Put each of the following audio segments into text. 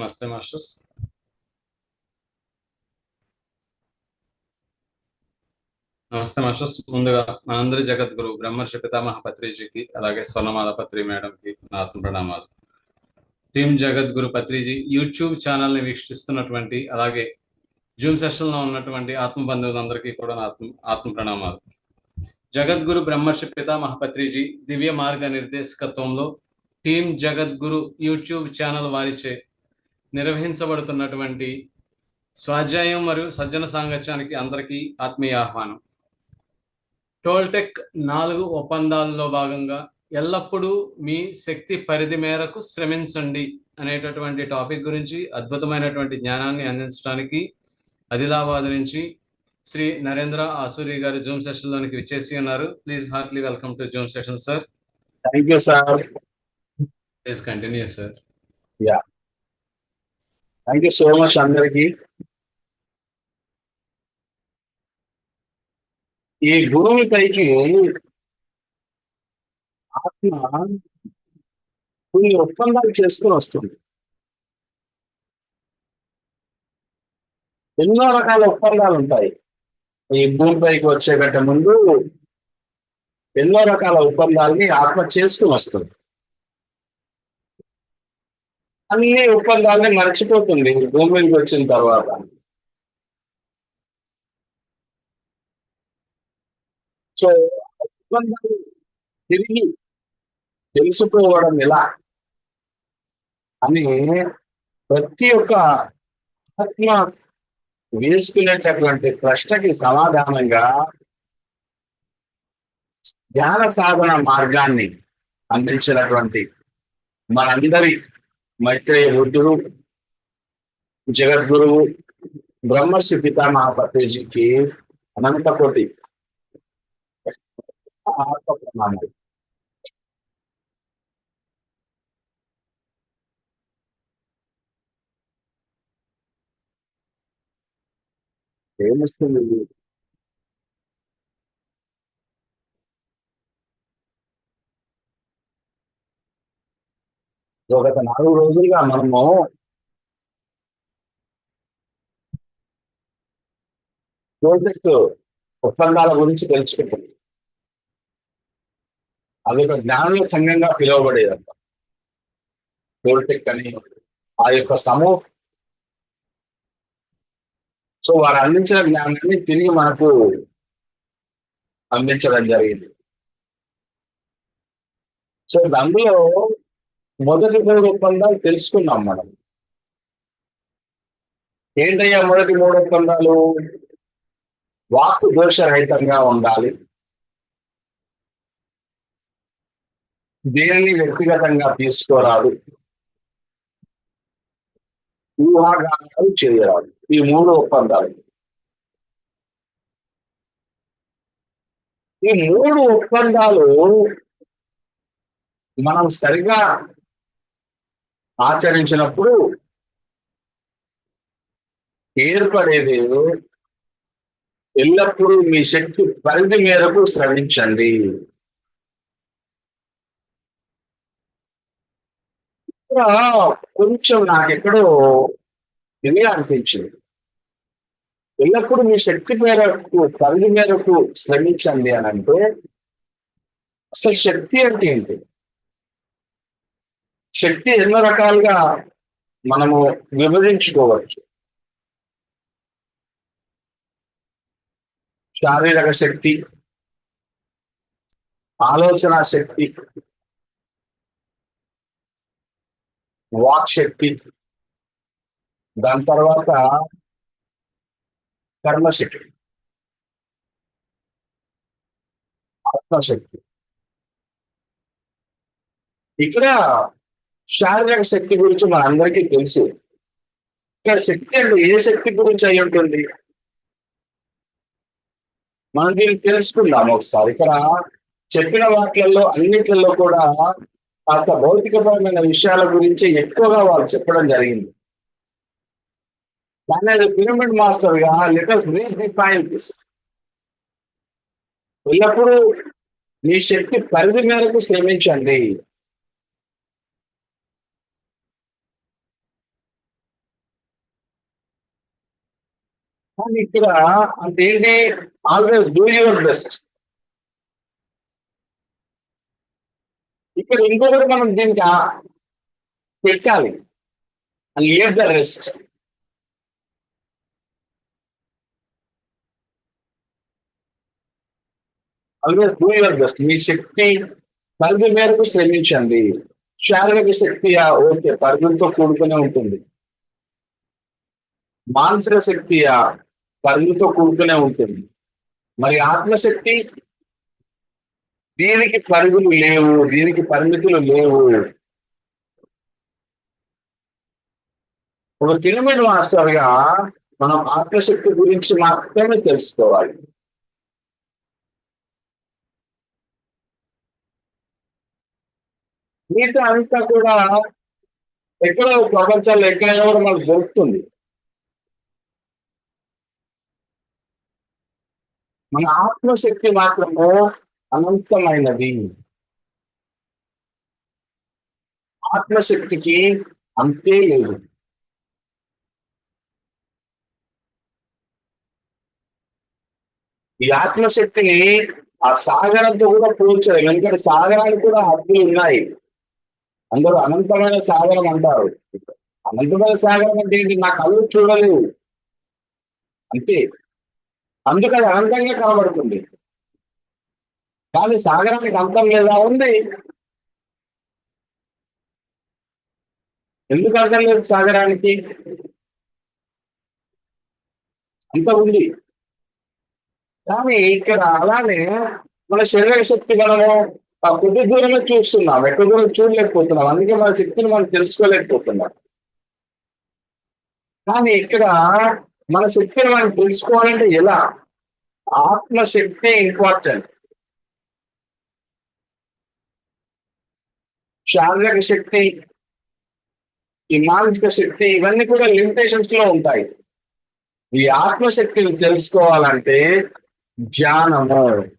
నమస్తే మాస్టర్స్ నమస్తే మాస్టర్స్ ముందుగా మనందరి జగద్గురు బ్రహ్మర్షి పితామహ పత్రిజీకి అలాగే స్వర్ణమాల పత్రి మేడంకి నా ఆత్మ ప్రణామాలు టీమ్ జగద్గురు పత్రిజీ యూట్యూబ్ ఛానల్ని వీక్షిస్తున్నటువంటి అలాగే జూమ్ సెషన్లో ఉన్నటువంటి ఆత్మ బంధువులందరికీ కూడా నా ఆత్మ ఆత్మ ప్రణామాలు జగద్గురు బ్రహ్మర్షి పితామహ పత్రిజీ దివ్య మార్గ నిర్దేశకత్వంలో టీమ్ జగద్గురు యూట్యూబ్ ఛానల్ వారిచే నిర్వహించబడుతున్నటువంటి స్వాధ్యాయం మరియు సజ్జన సాంగత్యానికి అందరికీ ఆత్మీయ ఆహ్వానం. టోల్టెక్ నాలుగు ఒప్పందాల్లో భాగంగా ఎల్లప్పుడూ మీ శక్తి పరిధి మేరకు శ్రమించండి అనేటటువంటి టాపిక్ గురించి అద్భుతమైనటువంటి జ్ఞానాన్ని అందించడానికి ఆదిలాబాద్ నుంచి శ్రీ నరేంద్ర ఆసూరి గారు జూమ్ సెషన్ లోనికి విచ్చేసి ఉన్నారు. Please heartly welcome to Zoom session sir. Thank you sir. Please continue sir. Thank you so much అందరికి. ఈ భూమి పైకి ఆత్మ కొన్ని ఒప్పందాలు చేసుకుని వస్తుంది. ఎన్నో రకాల ఒప్పందాలు ఉంటాయి. ఈ భూమి పైకి వచ్చే ముందు ఎన్నో రకాల ఒప్పందాలని ఆత్మ చేసుకుని వస్తుంది. అన్ని ఒప్పందాన్ని మర్చిపోతుంది భూమి మీదకి వచ్చిన తర్వాత. సో ఒప్పందాలు తిరిగి తెలుసుకోవడం ఎలా? అని ప్రతి ఒక్క ఆత్మ వేసుకునేటటువంటి ప్రశ్నకి సమాధానంగా ధ్యాన సాధన మార్గాన్ని అందించినటువంటి మనందరి మైత్రేయ బుద్ధుడు జగద్గురువు బ్రహ్మశ్రీ పితామహ పత్రిజీకి అనంత కోటి. ఆత్మ ఏమొస్తుంది గత నాలుగు రోజులుగా మనము ప్రాజెక్ట్ ఒప్పందాల గురించి తెలుసుకుంటుంది అది ఒక జ్ఞానుల సంఘంగా పిలువబడేదంట. టోల్టెక్ అని ఆ యొక్క సమూహం సో వారు అందించిన జ్ఞానాన్ని తిరిగి మనకు అందించడం జరిగింది. సో అందులో మొదటి మూడు ఒప్పందాలు తెలుసుకున్నాం మనం. ఏంటయ్యా మొదటి మూడు ఒప్పందాలు? వాక్కు దోషరహితంగా ఉండాలి. దేనిని వ్యక్తిగతంగా తీసుకోరాదు. ఊహాగానాలు చేయరాదు. ఈ మూడు ఒప్పందాలు. ఈ మూడు ఒప్పందాలు మనం సరిగా ఆచరించినప్పుడు ఏర్పడేది ఎల్లప్పుడూ మీ శక్తి పరిధి మేరకు శ్రమించండి కొంచెం కొంచెం నాకెక్కడో ఇదే అనిపించింది. ఎల్లప్పుడూ మీ శక్తి మేరకు పరిధి మేరకు శ్రమించండి అని అంటే అసలు శక్తి అంటే ఏంటి? శక్తి ఎన్నో రకాలుగా మనము విభజించుకోవచ్చు. శారీరక శక్తి ఆలోచన శక్తి వాక్ శక్తి దాని తర్వాత కర్మశక్తి ఆత్మశక్తి ఇక్కడ శారీరక శక్తి గురించి మన అందరికీ తెలుసు. శక్తి అంటే ఏ శక్తి గురించి అయి ఉంటుంది? మనం దీన్ని తెలుసుకుందాం ఒకసారి. ఇక్కడ చెప్పిన వాటిల్లో అన్నిట్లలో కూడా కాస్త భౌతికపరమైన విషయాల గురించి ఎక్కువగా వాళ్ళు చెప్పడం జరిగింది. కానీ పిరమిడ్ మాస్టర్గా లెటర్ ఎల్లప్పుడూ మీ శక్తి పరిధి మేరకు శ్రమించండి. ఇక్కడ అంటే ఏంటి? Always do your best. ఇక్కడ ఇంకొకటి మనం దీనికి పెట్టాలి. And the rest. Always do your best. మీ శక్తి పరిధి మేరకు శ్రమించండి. శారీరక శక్తి ఓకే పరిధితో కూడుకునే ఉంటుంది. మానసిక శక్తియా పరిధితో కూడుకునే ఉంటుంది. మరి ఆత్మశక్తి దీనికి పరిధులు లేవు దీనికి పరిమితులు లేవు. ఒక పిరమిడ్ మాస్టర్గా మనం ఆత్మశక్తి గురించి మాత్రమే తెలుసుకోవాలి. మిగతా అంతా కూడా ఎక్కడో ప్రపంచాల్లో ఎక్కడైనా కూడా మనకు దొరుకుతుంది. మన ఆత్మశక్తి మాత్రము అనంతమైనది. ఆత్మశక్తికి అంతే లేదు. ఈ ఆత్మశక్తిని ఆ సాగరంతో కూడా పోల్చారు ఎందుకంటే సాగరాలు కూడా హద్దులు ఉన్నాయి. అందరూ అనంతమైన సాగరం అంటారు. అనంతమైన సాగరం అంటే నా కళ్ళు చూడలేవు. అంతే. అందుకని అంతంగా అనంతంగా కనబడుతుంది. కానీ సాగరానికి అంతం లేదా ఉంది? ఎందుకు అర్థం లేదు సాగరానికి? అంత ఉంది. కానీ ఇక్కడ అలానే మన శరీర శక్తి మనము ఆ కొద్ది దూరమే చూస్తున్నాం ఎక్కువ దూరం చూడలేకపోతున్నాం. అందుకే మన శక్తిని మనం తెలుసుకోలేకపోతున్నాం. కానీ ఇక్కడ మన శక్తిని మనం తెలుసుకోవాలంటే ఎలా? ఆత్మశక్తి ఇంపార్టెంట్. శారీరక శక్తి ఈ మానసిక శక్తి ఇవన్నీ కూడా లిమిటేషన్స్లో ఉంటాయి. ఈ ఆత్మశక్తిని తెలుసుకోవాలంటే ధ్యానము.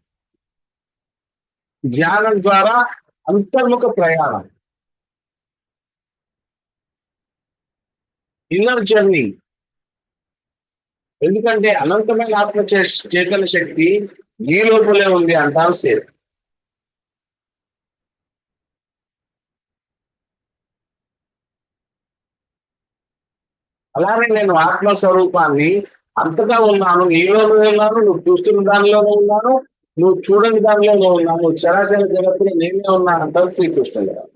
ధ్యానం ద్వారా అంతర్ముఖ ప్రయాణం. Inner journey. ఎందుకంటే అనంతమైన ఆత్మ చే- చైతన్య శక్తి ఈ లోపలే ఉంది అంటారు సేఫ్ అలానే నేను ఆత్మ స్వరూపాన్ని ఉన్నాను నీలోనూ ఉన్నాను నువ్వు చూస్తున్న దానిలోనే ఉన్నాను నువ్వు చూడని దానిలోనే ఉన్నాను చరాచర జగత్తులో నేనే ఉన్నాను అంటారు శ్రీకృష్ణ గారు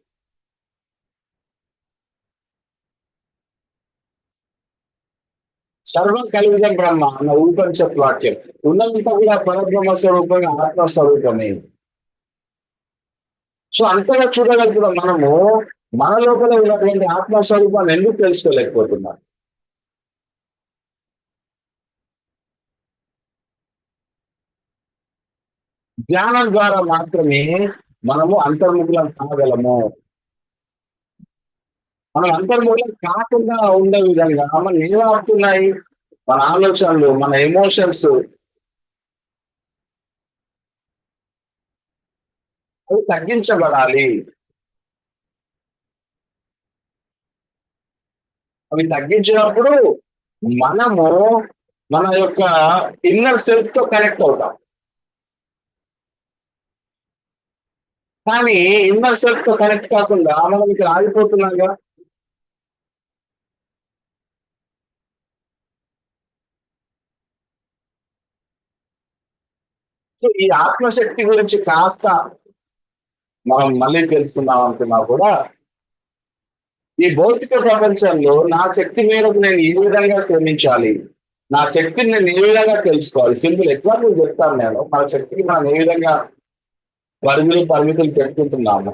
సర్వం కలిగిన బ్రహ్మ అన్న ఉపనిషత్ వాక్యం. ఉన్నంత కూడా పరబ్రహ్మ స్వరూపంగా ఆత్మస్వరూపమే సో అంతగా చూడగలుగుతున్న మనము మన లోపల ఉన్నటువంటి ఆత్మస్వరూపాన్ని ఎందుకు తెలుసుకోలేకపోతున్నాం? ధ్యానం ద్వారా మాత్రమే మనము అంతర్ముఖులం కాగలము. మనం అంతర్ముఖులం కాకుండా ఉండే విధంగా మనం ఏమవుతున్నాయి? మన ఆలోచనలు మన ఎమోషన్స్ అవి తగ్గించబడాలి. అవి తగ్గించినప్పుడు మనము మన యొక్క ఇన్నర్ సెల్ఫ్తో కనెక్ట్ అవుతాం. కానీ ఇన్నర్ సెల్ఫ్తో కనెక్ట్ కాకుండా మనం ఇక్కడ ఆగిపోతున్నాం కదా. ఈ ఆత్మశక్తి గురించి కాస్త మనం మళ్ళీ తెలుసుకుందాం అనుకున్నా కూడా ఈ భౌతిక ప్రపంచంలో నా శక్తి మేరకు నేను ఏ విధంగా శ్రమించాలి? నా శక్తిని నేను ఏ విధంగా తెలుసుకోవాలి? సింపుల్ ఎగ్జాంపుల్ చెప్తాను నేను. మన శక్తికి మనం ఏ విధంగా పరిమితులు పరిమితులు పెట్టుకుంటున్నాము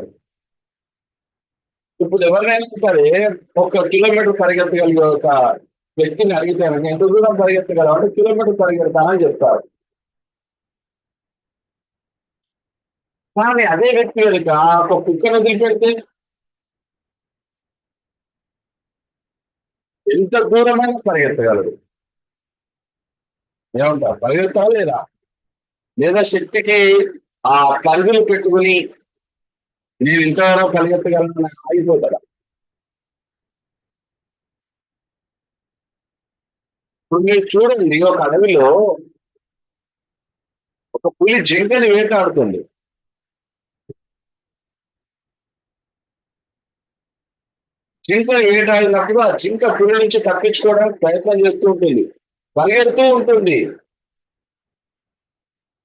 ఇప్పుడు ఎవరినైనా సరే ఒక కిలోమీటర్ పరిగెత్తగలిగే ఒక వ్యక్తిని అడిగితే ఎంత దూరం పరిగెత్తగలవు? అంటే కిలోమీటర్ పరిగెడతానని చెప్తారు. కానీ అదే వ్యక్తి కనుక ఒక కుక్కను వదిలిపెడితే ఎంత దూరమైనా పరిగెత్తగలడు? ఏమంటారు పరిగెత్తా లేదా? లేదా శక్తికి ఆ పరిధులు పెట్టుకుని నేను ఇంతవరకు పరిగెత్తగలను ఆగిపోతాడా? ఇప్పుడు మీరు చూడండి ఒక అడవిలో ఒక పులి జింకని వేటాడుతుంది. చింత వేటాడినప్పుడు ఆ జింక పులి నుంచి తప్పించుకోవడానికి ప్రయత్నం చేస్తూ ఉంటుంది. పరిగెడుతూ ఉంటుంది.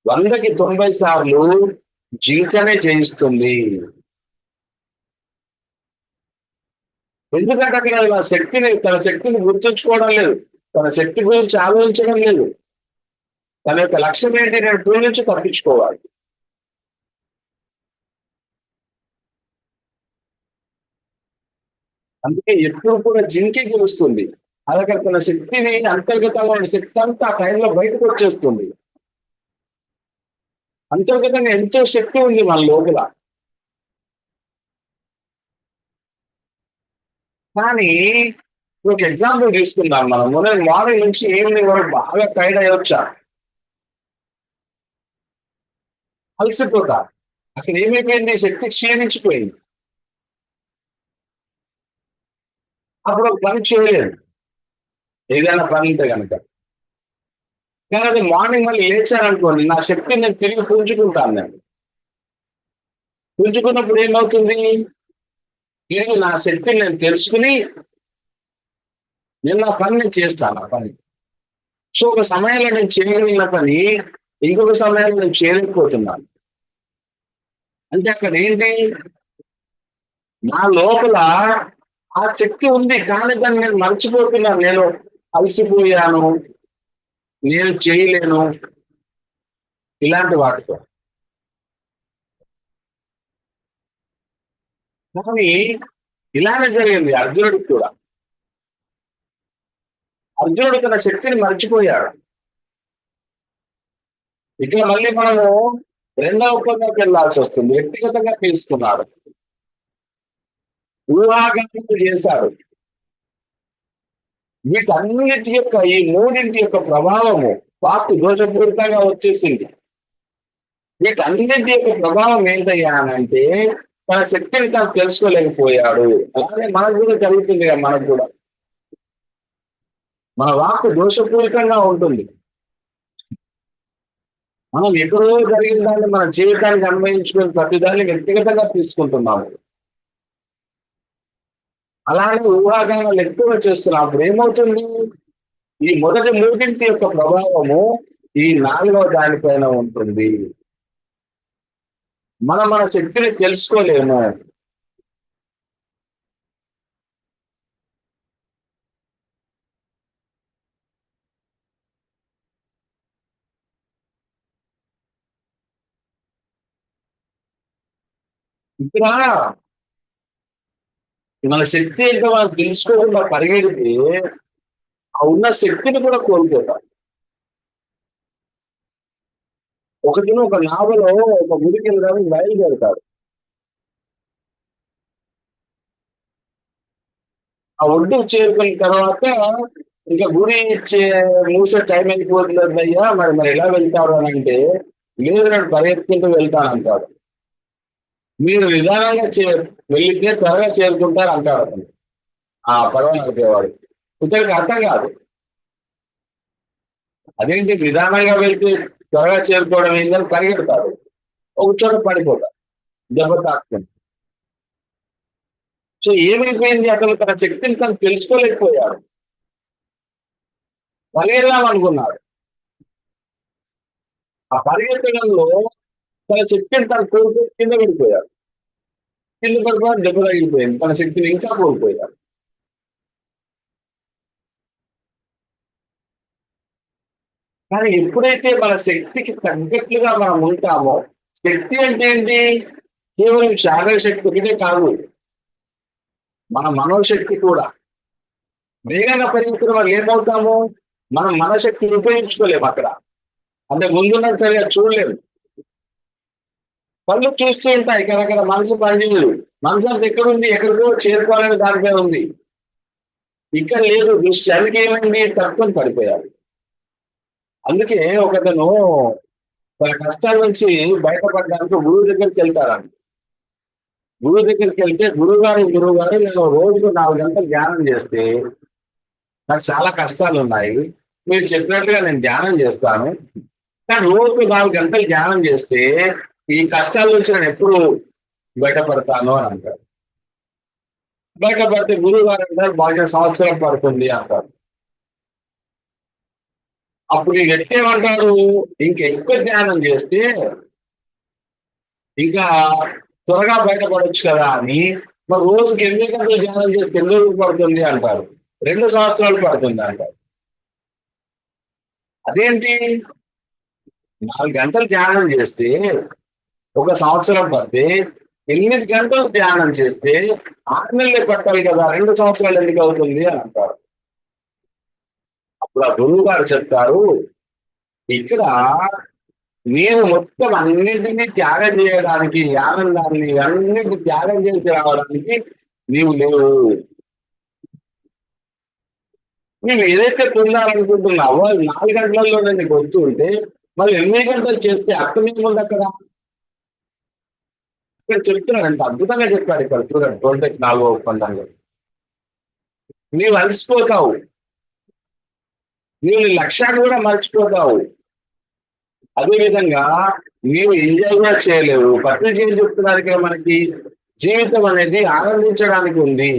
వందకి తొంభై సార్లు జింకనే జయిస్తుంది. ఎందుకంటే అక్కడ నా శక్తిని తన శక్తిని గుర్తుంచుకోవడం లేదు. తన శక్తి గురించి ఆలోచించడం లేదు. తన యొక్క లక్ష్యం ఏంటి? నేను నుంచి తప్పించుకోవాలి. అందుకే ఎప్పుడు కూడా జింకే గెలుస్తుంది. అలాగే తన శక్తిని అంతర్గతమైన శక్తి అంతా ఆ టైంలో బయటకు వచ్చేస్తుంది. అంతర్గతంగా ఎంతో శక్తి ఉంది మన లోపల. కానీ ఒక ఎగ్జాంపుల్ తీసుకుందాం మనం. మొన్న మార్నింగ్ నుంచి ఈవినింగ్ వరకు బాగా టైర్డ్ అయ్యొచ్చా? అలసిపోతా. అసలు ఏమైపోయింది? శక్తి క్షీణించిపోయింది. అప్పుడు ఒక పని చేయలేదు ఏదైనా పని ఉంటే కనుక నేను అది మార్నింగ్ మళ్ళీ లేచాననుకోండి నా శక్తిని నేను తిరిగి పుంజుకుంటాను నేను. పుంజుకున్నప్పుడు ఏమవుతుంది? తిరిగి నా శక్తిని నేను తెలుసుకుని నేను నా పని నేను చేస్తాను ఆ పని. సో ఒక సమయంలో నేను చేయగలిగిన పని ఇంకొక సమయంలో నేను చేయలేకపోతున్నాను. అంటే అక్కడ ఏంటి? నా లోపల ఆ శక్తి ఉంది. కానీ దాన్ని నేను మర్చిపోతున్నాను నేను అలసిపోయాను. నేను చేయలేను. ఇలాంటి వాటితో. కానీ ఇలానే జరిగింది. అర్జునుడికి కూడా. అర్జునుడు తన శక్తిని మర్చిపోయాడు. ఇట్లా మళ్ళీ మనము రెండవ ఒప్పందంకి వెళ్ళాల్సి వస్తుంది. వ్యక్తిగతంగా తీసుకున్నాడు. ఊహాగానాలు చేశారు వీటన్నిటి యొక్క ఈ మూడింటి యొక్క ప్రభావము పార్టీ దోషపూరితంగా వచ్చేసింది. వీటన్నిటి యొక్క ప్రభావం ఏంటయ్యా అంటే తన శక్తిని తను తెలుసుకోలేకపోయాడు. అలాగే మనకు కూడా జరుగుతుంది కదా మనకు కూడా. మన వాక్కు దోషపూరితంగా ఉంటుంది. మనం ఎక్కడో జరిగిన దాన్ని మన జీవితానికి అన్వయించుకుని ప్రతిదాన్ని వ్యక్తిగతంగా తీసుకుంటున్నాము. అలానే ఊహాగానాలు ఎక్కువ చేస్తున్నాం. అప్పుడు ఏమవుతుంది? ఈ మొదటి మూడింటి యొక్క ప్రభావము ఈ నాలుగవ దానిపైన ఉంటుంది. మనం మన శక్తిని తెలుసుకోలేము. ఇక్కడ మన శక్తి ఏంటో మనం తెలుసుకోకుండా పరిగెడితే ఆ ఉన్న శక్తిని కూడా కోల్పోతాం. ఒకటి ఒక నావలో ఒక గుడికి వెళ్ళడానికి బయలుదేరుతాడు. ఆ ఒడ్డు చేరుకున్న తర్వాత ఇంకా గుడి ఇచ్చే మూసే టైం అయిపోతుంది అయ్యా మరి మరి ఎలా వెళ్తారు అని అంటే లేదు నేను పరిగెత్తుకుంటూ వెళ్తాను అంటాడు. మీరు నిదానంగా చే వెళ్తే త్వరగా చేరుకుంటారు అంటాడు అతను ఆ పడవ నడిపేవాడు ఇతనికి అర్థం కాదు. అదేంటి? నిదానంగా వెళ్తే త్వరగా చేరుకోవడం ఏందని పరిగెడతాడు. ఒక చోట పడిపోతాడు. దెబ్బ తాకుతుంది సో ఏమైపోయింది? అతను తన శక్తిని తను తెలుసుకోలేకపోయాడు. పరిగెడదాం అనుకున్నాడు ఆ పరిగెత్తడంలో తన శక్తిని తను కోల్పోయి కింద పడిపోయాడు. కింద పడిపోయాడు దెబ్బ తగిలిపోయింది. తన శక్తిని ఇంకా కోల్పోయాడు. కానీ ఎప్పుడైతే మన శక్తికి తగ్గట్లుగా మనం ఉంటామో శక్తి అంటే ఏంటి? కేవలం శారీరక శక్తి ఒకటే కాదు. మన మనోశక్తి కూడా. వేగంగా పరిగెత్తిన వాళ్ళు ఏమవుతాము? మనం మనశక్తిని ఉపయోగించుకోలేము అక్కడ. అంటే ముందున్నది సరిగా చూడలేము. పళ్ళు చూస్తూ ఉంటాయి ఇక్కడ మనసు పనిచేయదు మనసు అంత ఎక్కడ ఉంది? ఎక్కడికో చేరుకోవాలని దానిపై ఉంది. ఇక్కడ లేదు దృష్టి అందుకే ఏమైంది? తక్కువ పడిపోయాలి. అందుకే ఒకతను తన కష్టాల నుంచి బయటపడడానికి గురువు దగ్గరికి వెళ్తారండి గురువు దగ్గరికి వెళ్తే గురువు గారు గురువు గారు నేను రోజుకు నాలుగు గంటలు ధ్యానం చేస్తే నాకు చాలా కష్టాలు ఉన్నాయి. మీరు చెప్పినట్టుగా నేను ధ్యానం చేస్తాను. కానీ రోజుకు నాలుగు గంటలు ధ్యానం చేస్తే ఈ కష్టాల నుంచి నేను ఎప్పుడు బయటపడతాను అని అంటారు. బయటపడితే గురువు గారు అంటారు బాగా సంవత్సరం పడుతుంది అంటారు. అప్పుడు ఈ ఎట్టేమంటారు ఇంకా ఎక్కువ ధ్యానం చేస్తే ఇంకా త్వరగా బయటపడొచ్చు కదా అని మరి రోజుకి ఎన్ని గంటలు ధ్యానం చేస్తే ఎన్ని రోజులు పడుతుంది అంటారు. రెండు సంవత్సరాలు పడుతుంది అంటారు. అదేంటి? నాలుగు గంటలు ధ్యానం చేస్తే ఒక సంవత్సరం పడితే ఎనిమిది గంటలు ధ్యానం చేస్తే ఆరు నెలలే పట్టాలి కదా రెండు సంవత్సరాలు ఎందుకు అవుతుంది అని అంటారు. అప్పుడు ఆ గురువు గారు చెప్తారు ఇక్కడ నేను మొత్తం అన్నింటినీ త్యాగం చేయడానికి ఆనందాన్ని అన్నింటినీ త్యాగం చేసి రావడానికి నీవు లేవు. నువ్వు ఏదైతే పొందాలనుకుంటున్నావో అది నాలుగు గంటలలో నీకు వస్తూ ఉంటే మరి ఎనిమిది గంటలు చేస్తే అర్థమేముంది అక్కడ? ఇక్కడ చెప్తున్నాడు ఎంత అద్భుతంగా చెప్పాడు ఇక్కడ చూడండి ట్వంటీ నాలుగో ఒప్పందంలో. నీవు అలసిపోతావు. నీవు లక్ష్యాన్ని కూడా మర్చిపోతావు. అదే విధంగా నీవు ఎంజాయ్ కూడా చేయలేవు. పత్రి చేసి చెప్తున్నారు మనకి జీవితం అనేది ఆనందించడానికి ఉంది.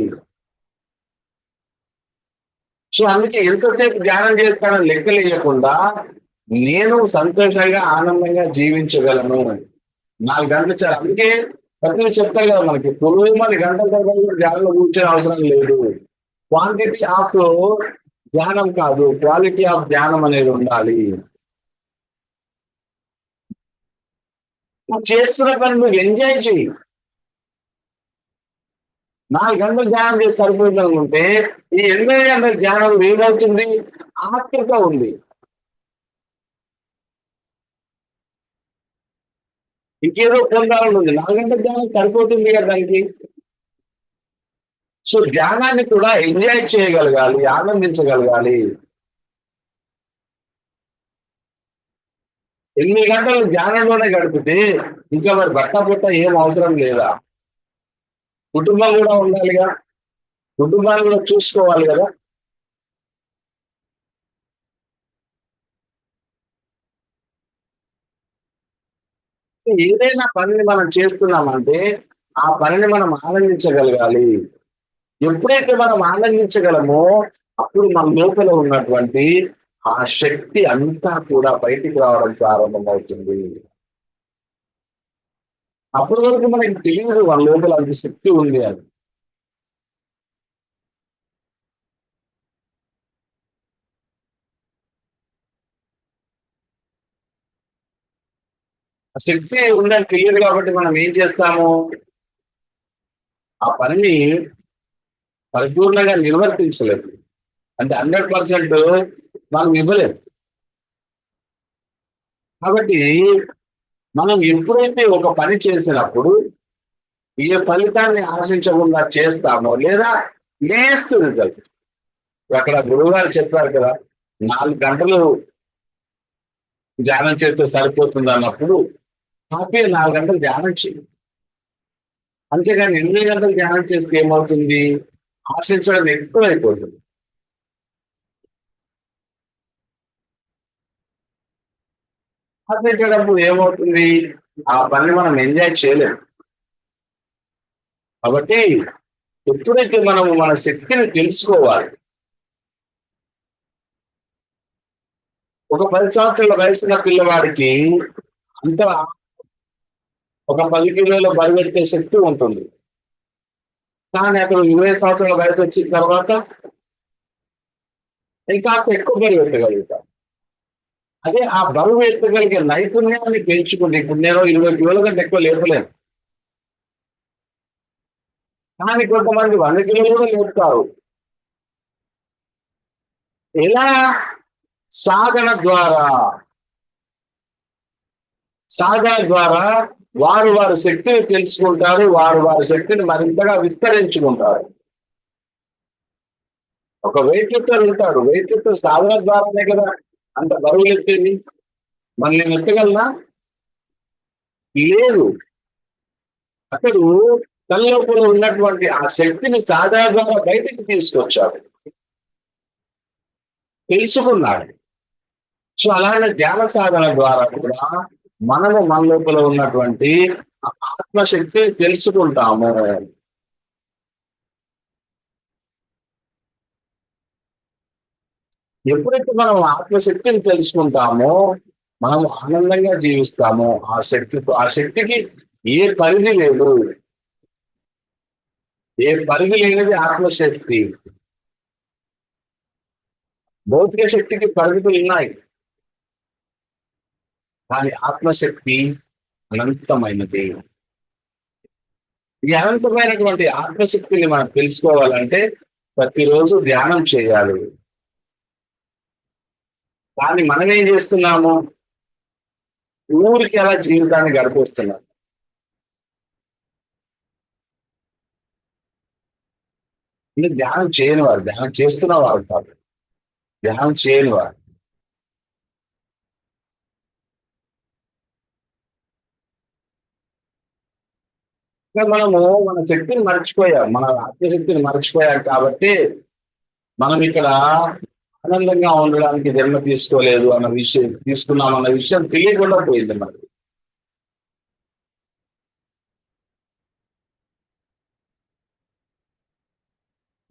సో అందుకే ఎంతసేపు ధ్యానం చేస్తానని లెక్కలేయకుండా నేను సంతోషంగా ఆనందంగా జీవించగలను. నాలుగు గంటలు ఇచ్చారు అందుకే ప్రతి చెప్తారు కదా మనకి తొమ్మిది మంది గంటల తర్వాత ధ్యానంలో కూర్చొని అవసరం లేదు. క్వాంటిటీ ఆఫ్ ధ్యానం కాదు క్వాలిటీ ఆఫ్ ధ్యానం అనేది ఉండాలి. నువ్వు చేస్తున్న పని నువ్వు ఎంజాయ్ చేయి నాలుగు గంటలు ధ్యానం చేసి సరిపోయింది అనుకుంటే ఈ ఎనిమిది గంటల ధ్యానం ఏమవుతుంది? ఆత్మక ఉంది. ఇంకేదో పొందాలని ఉంది నాలుగు ధ్యానం సరిపోతుంది కదా దానికి? సో ధ్యానాన్ని కూడా ఎంజాయ్ చేయగలగాలి ఆనందించగలగాలి. ఎన్ని గంటలు ధ్యానంలోనే గడిపితే ఇంకా మరి బట్ట పుట్ట ఏం అవసరం లేదా? కుటుంబం కూడా ఉండాలిగా. కుటుంబాన్ని కూడా చూసుకోవాలి కదా. ఏదైనా పనిని మనం చేస్తున్నామంటే ఆ పనిని మనం ఆనందించగలగాలి. ఎప్పుడైతే మనం ఆనందించగలమో అప్పుడు మన లోపల ఉన్నటువంటి ఆ శక్తి అంతా కూడా బయటికి రావడం ప్రారంభమవుతుంది. అప్పటి వరకు మనకి తెలియదు మన లోపల అంత శక్తి ఉంది అని ఆ శక్తి ఉందని తెలియదు కాబట్టి మనం ఏం చేస్తాము? ఆ పనిని పరిపూర్ణంగా నిర్వర్తించలేదు. అంటే హండ్రెడ్ పర్సెంట్ మనం ఇవ్వలేదు. కాబట్టి మనం ఎప్పుడైతే ఒక పని చేసినప్పుడు ఏ ఫలితాన్ని ఆశించకుండా చేస్తామో లేదా లేస్తుంది రిజల్ట్. అక్కడ గురువుగారు చెప్పారు కదా నాలుగు గంటలు ధ్యానం చేస్తే సరిపోతుంది అన్నప్పుడు హ్యాపీ నాలుగు గంటలు ధ్యానం చేయి. అంతేగాని ఎనిమిది గంటలు ధ్యానం చేస్తే ఏమవుతుంది? ఆశించడం ఎక్కువైపోతుంది. ఆశించేటప్పుడు ఏమవుతుంది? ఆ పని మనం ఎంజాయ్ చేయలేము కాబట్టి ఎప్పుడైతే మనము మన శక్తిని తెలుసుకోవాలి ఒక పది సంవత్సరాల వయసున్న పిల్లవాడికి అంత ఒక పది కిలోల బరువెత్తే శక్తి ఉంటుంది. కానీ అక్కడ ఇరవై సంవత్సరాల వయసు వచ్చిన తర్వాత ఇంకా ఎక్కువ బరువు ఎత్తగలుగుతాం. అదే ఆ బరువు ఎత్తగలిగే నైపుణ్యాన్ని పెంచుకుంటే ఇప్పుడు నేను ఇరవై కిలోల కంటే ఎక్కువ లేపలేను. కానీ కొంతమంది వంద కిలోలు కూడా లేపుతారు. ఎలా? సాధన ద్వారా. సాధన ద్వారా వారు వారి శక్తిని తెలుసుకుంటారు వారు వారి శక్తిని మరింతగా విస్తరించుకుంటారు. ఒక వెయిట్ లిఫ్టర్ ఉంటాడు వెయిట్ లిఫ్టర్ సాధన ద్వారానే కదా అంత బరువులు ఎత్తేది. మరి నేను ఎత్తగలనా? లేదు. అతడు తన ఉన్నటువంటి ఆ శక్తిని సాధన ద్వారా బయటికి తీసుకొచ్చాడు. తెలుసుకున్నాడు. సో అలానే ధ్యాన సాధన ద్వారా కూడా మనము మన లోపల ఉన్నటువంటి ఆత్మశక్తి తెలుసుకుంటాము. ఎప్పుడైతే మనం ఆత్మశక్తిని తెలుసుకుంటామో మనం ఆనందంగా జీవిస్తాము. ఆ శక్తి ఆ శక్తికి ఏ పరిధి లేదు. ఏ పరిధి లేనిది ఆత్మశక్తి. భౌతిక శక్తికి పరిమితులు ఉన్నాయి. కానీ ఆత్మశక్తి అనంతమైనది ఈ అనంతమైనటువంటి ఆత్మశక్తిని మనం తెలుసుకోవాలంటే ప్రతిరోజు ధ్యానం చేయాలి. కానీ మనం ఏం చేస్తున్నాము? ఊరికి అలా జీవితాన్ని గడిపిస్తున్నాం. ఇది ధ్యానం చేయని వారు ధ్యానం చేస్తున్న వారు కాదు. ధ్యానం చేయని వారు మనము మన శక్తిని మర్చిపోయాం. మన ఆత్మశక్తిని మర్చిపోయాం కాబట్టి మనం ఇక్కడ ఆనందంగా ఉండడానికి జన్మ తీసుకోలేదు అన్న విషయం తీసుకున్నాం అన్న విషయం తెలియకుండా పోయింది మనకి.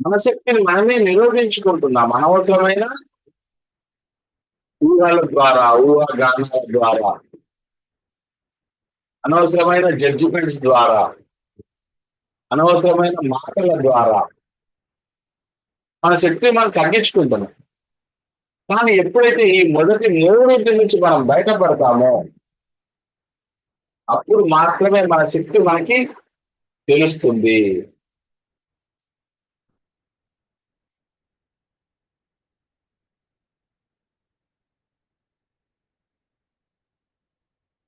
మన శక్తిని మనమే నిరోధించుకుంటున్నాం. అనవసరమైన ఊహల ద్వారా ఊహాగానాల ద్వారా అనవసరమైన జడ్జిమెంట్స్ ద్వారా. అనవసరమైన మాటల ద్వారా. మన శక్తిని మనం తగ్గించుకుంటున్నాం కానీ ఎప్పుడైతే ఈ మొదటి మూడింటి నుంచి మనం బయటపడతామో అప్పుడు మాత్రమే మన శక్తి మనకి తెలుస్తుంది.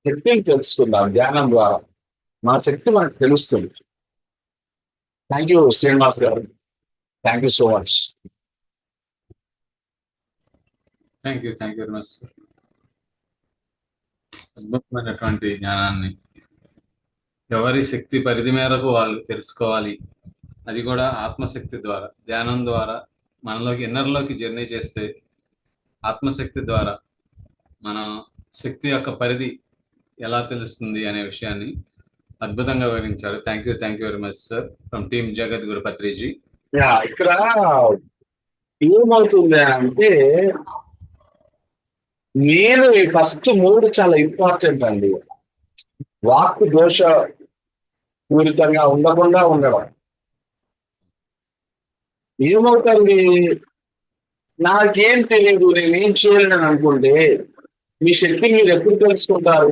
శక్తిని తెలుసుకుందాం ధ్యానం ద్వారా. మన శక్తి మనకు తెలుస్తుంది. Thank you Srinivas garu thank you so much thank you thank you very much అద్భుతమైనటువంటి జ్ఞానాన్ని ఎవరి శక్తి పరిధి మేరకు వాళ్ళు తెలుసుకోవాలి. అది కూడా ఆత్మశక్తి ద్వారా ధ్యానం ద్వారా మనలోకి ఇన్నర్లోకి జర్నీ చేస్తే ఆత్మశక్తి ద్వారా మన శక్తి యొక్క పరిధి ఎలా తెలుస్తుంది అనే విషయాన్ని అద్భుతంగా వివరించారు. Thank you thank you very much sir from team Jagat Gurupatriji yeah ఇక్కడ ఏమవుతుంది అంటే నేను ఈ ఫస్ట్ మూడు చాలా ఇంపార్టెంట్ అండి. వాక్ దోష పూరితంగా ఉండకుండా ఉండడం. ఏమవుతుంది? నాకేం తెలియదు నేనేం చేయలేను అనుకుంటే మీ శక్తి మీరు ఎప్పుడు తెలుసుకుంటారు?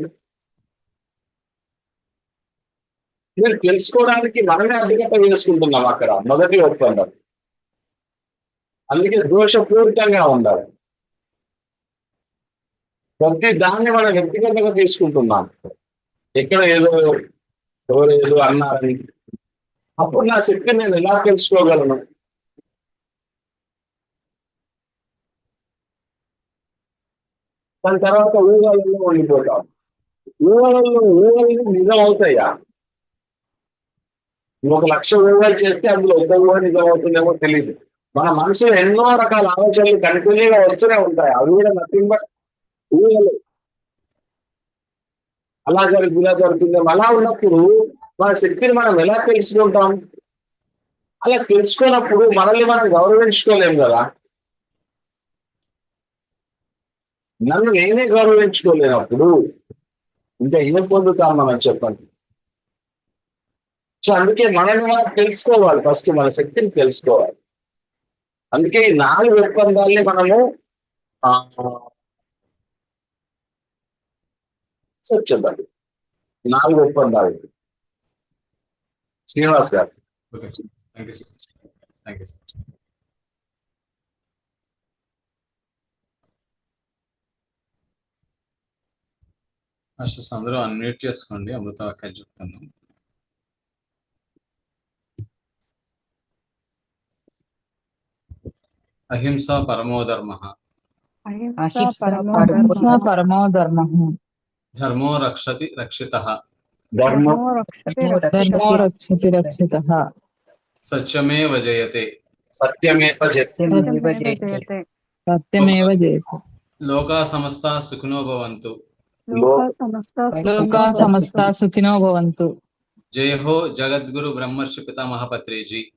మీరు తెలుసుకోవడానికి మనమే అడ్డుగట్ట వేసుకుంటున్నాం అక్కడ. మొదటి ఒప్పందం. అందుకే దోషపూరితంగా ఉండాలి. ప్రతి దాన్ని మనం వ్యక్తిగతంగా తీసుకుంటున్నాం. ఎక్కడ ఏదో ఎవరు ఏదో అన్నారని. అప్పుడు నా శక్తి నేను ఎలా తెలుసుకోగలను? దాని తర్వాత ఊహలలో ఉండిపోతాం. ఊహలలో ఊహలు నిజం అవుతాయా ఒక లక్ష ఊహలు చేస్తే అందులో ఒక ఊహ ఇది అవుతుందేమో తెలియదు మన మనసులో ఎన్నో రకాల ఆలోచనలు కంటిన్యూగా వస్తూనే ఉంటాయి. అవి కూడా నథింగ్ బట్ ఊహలు. అలా జరుగుతుంది ఇలా జరుగుతుంది. అలా ఉన్నప్పుడు మన శక్తిని మనం ఎలా తెలుసుకుంటాం? అలా తెలుసుకున్నప్పుడు మనల్ని మనం గౌరవించుకోలేం కదా. నన్ను నేనే గౌరవించుకోలేనప్పుడు ఇంకా ఏం పొందుతాం మనం చెప్పండి? సో అందుకే మనల్ని మనం తెలుసుకోవాలి ఫస్ట్ మన శక్తిని తెలుసుకోవాలి. అందుకే ఈ నాలుగు ఒప్పందాల్ని మనము ఆ, చెప్తాం నాలుగు ఒప్పందాలు. శ్రీనివాస్ గారు. అందరూ అన్మ్యూట్ చేసుకోండి. అమృత వాక్యాలు చెప్తున్నాం. अहिंसा परमो धर्म। धर्मो। रक्षति रक्षितः। सत्यमेव जयते। सत्यमेव जयते। सत्यमेव जयते। लोका समस्ता सुखिनो भवन्तु। लोका समस्ता सुखिनो भवन्तु। जय हो जगद्गुरु ब्रह्मर्षि पितामह पत्रेजी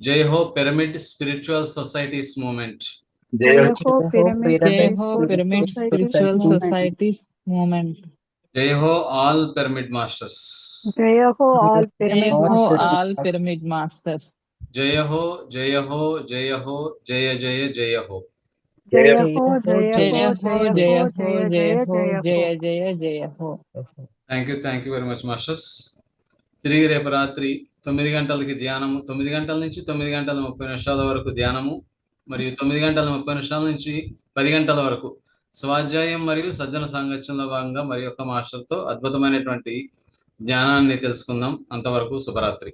जय हो पिरामिड स्पिरिचुअल सोसाइटीज मूवमेंट। जय हो पिरामिड स्पिरिचुअल सोसाइटीज मूवमेंट जय हो ऑल पिरामिड मास्टर्स। जय हो all pyramid all pyramid masters जय हो जय हो जय हो जय जय जय हो। जय हो जय हो जय हो जय हो, जय जय जय हो। Thank you thank you very much masters తిరిగి రేపు రాత్రి తొమ్మిది గంటలకి ధ్యానము తొమ్మిది గంటల నుంచి తొమ్మిది గంటల ముప్పై నిమిషాల వరకు ధ్యానము మరియు తొమ్మిది గంటల ముప్పై నిమిషాల నుంచి పది గంటల వరకు స్వాధ్యాయం మరియు సజ్జన సాంగత్యంలో భాగంగా మరి యొక్క మాస్టర్తో అద్భుతమైనటువంటి జ్ఞానాన్ని తెలుసుకుందాం. అంతవరకు శుభరాత్రి.